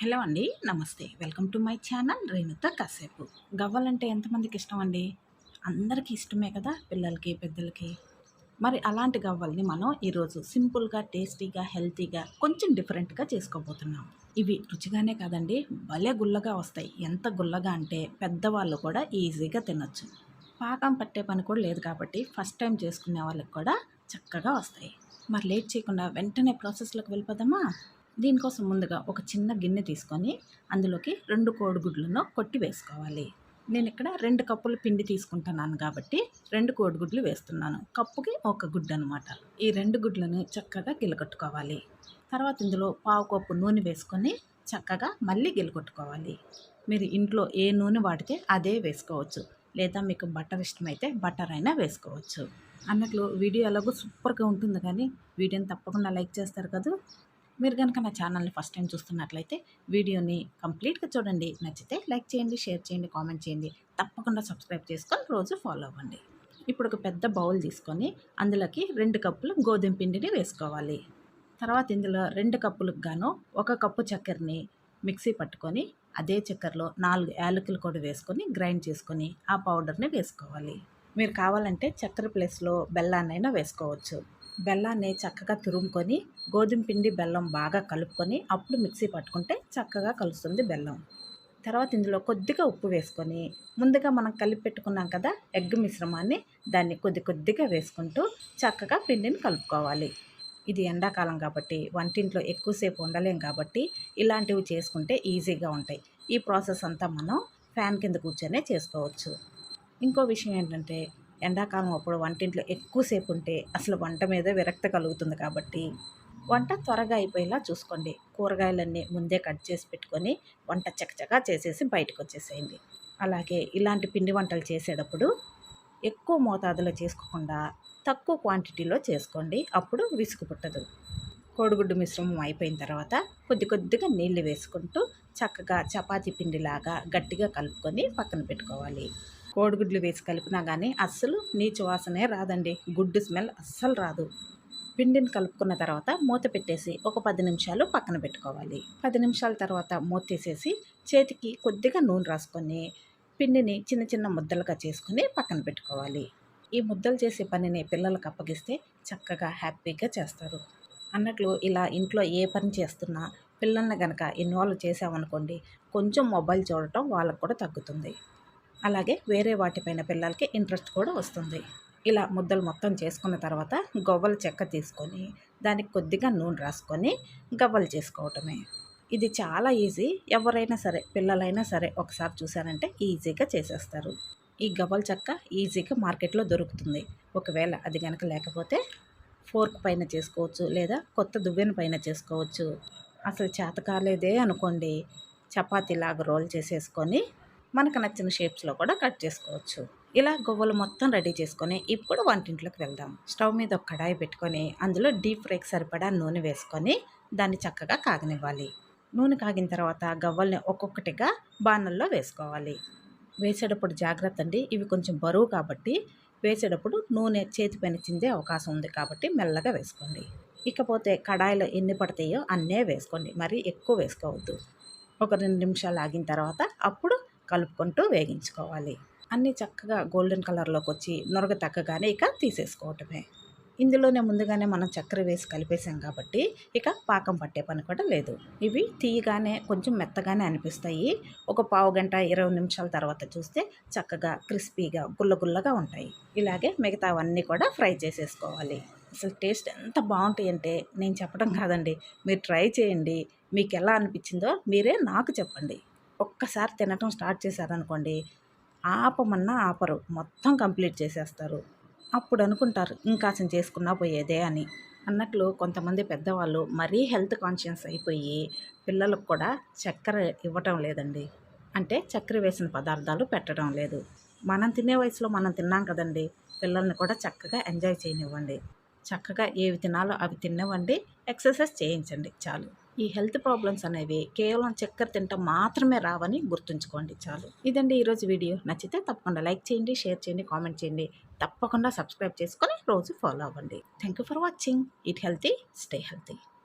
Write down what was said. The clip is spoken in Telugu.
హలో అండి నమస్తే. వెల్కమ్ టు మై ఛానల్ రేణుత కాసేపు. గవ్వలంటే ఎంతమందికి ఇష్టం అండి అందరికీ ఇష్టమే కదా పిల్లలకి పెద్దలకి. మరి అలాంటి గవ్వల్ని మనం ఈరోజు సింపుల్గా టేస్టీగా హెల్తీగా కొంచెం డిఫరెంట్గా చేసుకోబోతున్నాం. ఇవి రుచిగానే కాదండి భలే గుల్లగా వస్తాయి. ఎంత గుల్లగా అంటే పెద్దవాళ్ళు కూడా ఈజీగా తినొచ్చు. పాకం పట్టే పని కూడా లేదు కాబట్టి ఫస్ట్ టైం చేసుకునే వాళ్ళకి కూడా చక్కగా వస్తాయి. మరి లేట్ చేయకుండా వెంటనే ప్రాసెస్లోకి వెళ్ళిపోదామా? దీనికోసం ముందుగా ఒక చిన్న గిన్నె తీసుకొని అందులోకి రెండు కోడిగుడ్లను కొట్టి వేసుకోవాలి. నేను ఇక్కడ రెండు కప్పుల పిండి తీసుకుంటున్నాను కాబట్టి రెండు కోడిగుడ్లు వేస్తున్నాను. కప్పుకి ఒక గుడ్డు అనమాట ఈ రెండు గుడ్లను చక్కగా గిలగొట్టుకోవాలి. తర్వాత ఇందులో పావు కప్పు నూనె వేసుకొని చక్కగా మళ్ళీ గిలగొట్టుకోవాలి. మీరు ఇంట్లో ఏ నూనె వాడితే అదే వేసుకోవచ్చు. లేదా మీకు బటర్ ఇష్టమైతే బటర్ అయినా వేసుకోవచ్చు. అన్నట్లు వీడియో ఎలాగో సూపర్గా ఉంటుంది కానీ వీడియోని తప్పకుండా లైక్ చేస్తారు కదా? మీరు కనుక నా ఛానల్ని ఫస్ట్ టైం చూస్తున్నట్లయితే వీడియోని కంప్లీట్గా చూడండి. నచ్చితే లైక్ చేయండి షేర్ చేయండి కామెంట్ చేయండి. తప్పకుండా సబ్స్క్రైబ్ చేసుకొని రోజు ఫాలో అవ్వండి. ఇప్పుడు ఒక పెద్ద బౌల్ తీసుకొని అందులోకి రెండు కప్పులు గోధుమ పిండిని వేసుకోవాలి. తర్వాత ఇందులో రెండు కప్పులకు గాను ఒక కప్పు చక్కెరని మిక్సీ పట్టుకొని అదే చక్కెరలో నాలుగు యాలకులు కూడా వేసుకొని గ్రైండ్ చేసుకొని ఆ పౌడర్ని వేసుకోవాలి. మీరు కావాలంటే చక్కెర ప్లేస్లో బెల్లాన్నైనా వేసుకోవచ్చు. బెల్లాన్ని చక్కగా తురుముకొని గోధుమ పిండి బెల్లం బాగా కలుపుకొని అప్పుడు మిక్సీ పట్టుకుంటే చక్కగా కలుస్తుంది బెల్లం. తర్వాత ఇందులో కొద్దిగా ఉప్పు వేసుకొని ముందుగా మనం కలిపి పెట్టుకున్నాం కదా ఎగ్ మిశ్రమాన్ని దాన్ని కొద్ది కొద్దిగా వేసుకుంటూ చక్కగా పిండిని కలుపుకోవాలి. ఇది ఎండాకాలం కాబట్టి వంటింట్లో ఎక్కువసేపు ఉండలేం కాబట్టి ఇలాంటివి చేసుకుంటే ఈజీగా ఉంటాయి. ఈ ప్రాసెస్ అంతా మనం ఫ్యాన్ కింద కూర్చొనే చేసుకోవచ్చు. ఇంకో విషయం ఏంటంటే ఎండాకాలం అప్పుడు వంటింట్లో ఎక్కువసేపు ఉంటే అసలు వంట మీద విరక్తి కలుగుతుంది కాబట్టి వంట త్వరగా అయిపోయేలా చూసుకోండి. కూరగాయలన్నీ ముందే కట్ చేసి పెట్టుకొని వంట చకచకా చేసేసి బయటకు వచ్చేసేయండి. అలాగే ఇలాంటి పిండి వంటలు చేసేటప్పుడు ఎక్కువ మోతాదులో చేసుకోకుండా తక్కువ క్వాంటిటీలో చేసుకోండి. అప్పుడు విసుగు పుట్టదు. కోడిగుడ్డు మిశ్రమం అయిపోయిన తర్వాత కొద్ది కొద్దిగా నీళ్ళు వేసుకుంటూ చక్కగా చపాతీ పిండిలాగా గట్టిగా కలుపుకొని పక్కన పెట్టుకోవాలి. కోడిగుడ్లు వేసి కలిపినా కానీ అస్సలు నీచు వాసనే రాదండి. గుడ్డు స్మెల్ అస్సలు రాదు. పిండిని కలుపుకున్న తర్వాత మూత పెట్టేసి ఒక పది నిమిషాలు పక్కన పెట్టుకోవాలి. పది నిమిషాల తర్వాత మూత తీసేసి చేతికి కొద్దిగా నూనె రాసుకొని పిండిని చిన్న చిన్న ముద్దలుగా చేసుకుని పక్కన పెట్టుకోవాలి. ఈ ముద్దలు చేసే పనిని పిల్లలకు అప్పగిస్తే చక్కగా హ్యాపీగా చేస్తారు. అన్నట్లు ఇలా ఇంట్లో ఏ పని చేస్తున్నా పిల్లల్ని కనుక ఇన్వాల్వ్ చేసామనుకోండి కొంచెం మొబైల్ చూడటం వాళ్ళకు కూడా తగ్గుతుంది. అలాగే వేరే వాటిపైన పిల్లలకి ఇంట్రెస్ట్ కూడా వస్తుంది. ఇలా ముద్దలు మొత్తం చేసుకున్న తర్వాత గవ్వల చెక్క తీసుకొని దానికి కొద్దిగా నూనె రాసుకొని గవ్వలు చేసుకోవటమే. ఇది చాలా ఈజీ. ఎవరైనా సరే పిల్లలైనా సరే ఒకసారి చూసారంటే ఈజీగా చేసేస్తారు. ఈ గవ్వల చెక్క ఈజీగా మార్కెట్లో దొరుకుతుంది. ఒకవేళ అది కనుక లేకపోతే ఫోర్క్ పైన చేసుకోవచ్చు లేదా కొత్త దువ్వెన పైన చేసుకోవచ్చు. అసలు చేత కాలేదే అనుకోండి. చపాతీలాగా రోల్ చేసేసుకొని మనకు నచ్చిన షేప్స్లో కూడా కట్ చేసుకోవచ్చు. ఇలా గువ్వలు మొత్తం రెడీ చేసుకొని ఇప్పుడు వంటింట్లోకి వెళ్దాం. స్టవ్ మీద ఒక కడాయి పెట్టుకొని అందులో డీప్ ఫ్రైకి సరిపడా నూనె వేసుకొని దాన్ని చక్కగా కాగనివ్వాలి. నూనె కాగిన తర్వాత గవ్వల్ని ఒక్కొక్కటిగా బాణల్లో వేసుకోవాలి. వేసేటప్పుడు జాగ్రత్త అండి ఇవి కొంచెం బరువు కాబట్టి వేసేటప్పుడు నూనె చేతిపైన చిందే అవకాశం ఉంది కాబట్టి మెల్లగా వేసుకోండి. ఇకపోతే కడాయిలో ఎన్ని పడతాయో అన్నే వేసుకోండి మరి ఎక్కువ వేసుకోవద్దు. ఒక రెండు నిమిషాలు ఆగిన తర్వాత అప్పుడు కలుపుకుంటూ వేగించుకోవాలి. అన్నీ చక్కగా గోల్డెన్ కలర్లోకి వచ్చి నొరగ తగ్గగానే ఇక తీసేసుకోవటమే. ఇందులోనే ముందుగానే మనం చక్కెర వేసి కలిపేసాం కాబట్టి ఇక పాకం పట్టే పని కూడా లేదు. ఇవి తీయగానే కొంచెం మెత్తగానే అనిపిస్తాయి. ఒక పావు గంట ఇరవై నిమిషాల తర్వాత చూస్తే చక్కగా క్రిస్పీగా గుల్లగుల్లగా ఉంటాయి. ఇలాగే మిగతావన్నీ కూడా ఫ్రై చేసేసుకోవాలి. అసలు టేస్ట్ ఎంత బాగుంటాయి అంటే నేను చెప్పడం కాదండి. మీరు ట్రై చేయండి. మీకు ఎలా అనిపించిందో మీరే నాకు చెప్పండి. ఒక్కసారి తినటం స్టార్ట్ చేశారనుకోండి ఆపమన్నా ఆపరు. మొత్తం కంప్లీట్ చేసేస్తారు. అప్పుడు అనుకుంటారు ఇంకాసం చేసుకున్నా పోయేదే అని. అన్నట్లు కొంతమంది పెద్దవాళ్ళు మరీ హెల్త్ కాన్షియస్ అయిపోయి పిల్లలకు కూడా చక్కెర ఇవ్వటం లేదండి. అంటే చక్కెర వేసిన పదార్థాలు పెట్టడం లేదు. మనం తినే వయసులో మనం తిన్నాం కదండి పిల్లల్ని కూడా చక్కగా ఎంజాయ్ చేయనివ్వండి. చక్కగా ఏవి తినాలో అవి తినవండి ఎక్సర్సైజ్ చేయించండి చాలు. ఈ హెల్త్ ప్రాబ్లమ్స్ అనేవి కేవలం చక్కెర తింటాం మాత్రమే రావని గుర్తుంచుకోండి చాలు. ఇదండి ఈరోజు వీడియో. నచ్చితే తప్పకుండా లైక్ చేయండి షేర్ చేయండి కామెంట్ చేయండి. తప్పకుండా సబ్స్క్రైబ్ చేసుకొని రోజు ఫాలో అవ్వండి. Thank you for watching. Eat healthy stay healthy.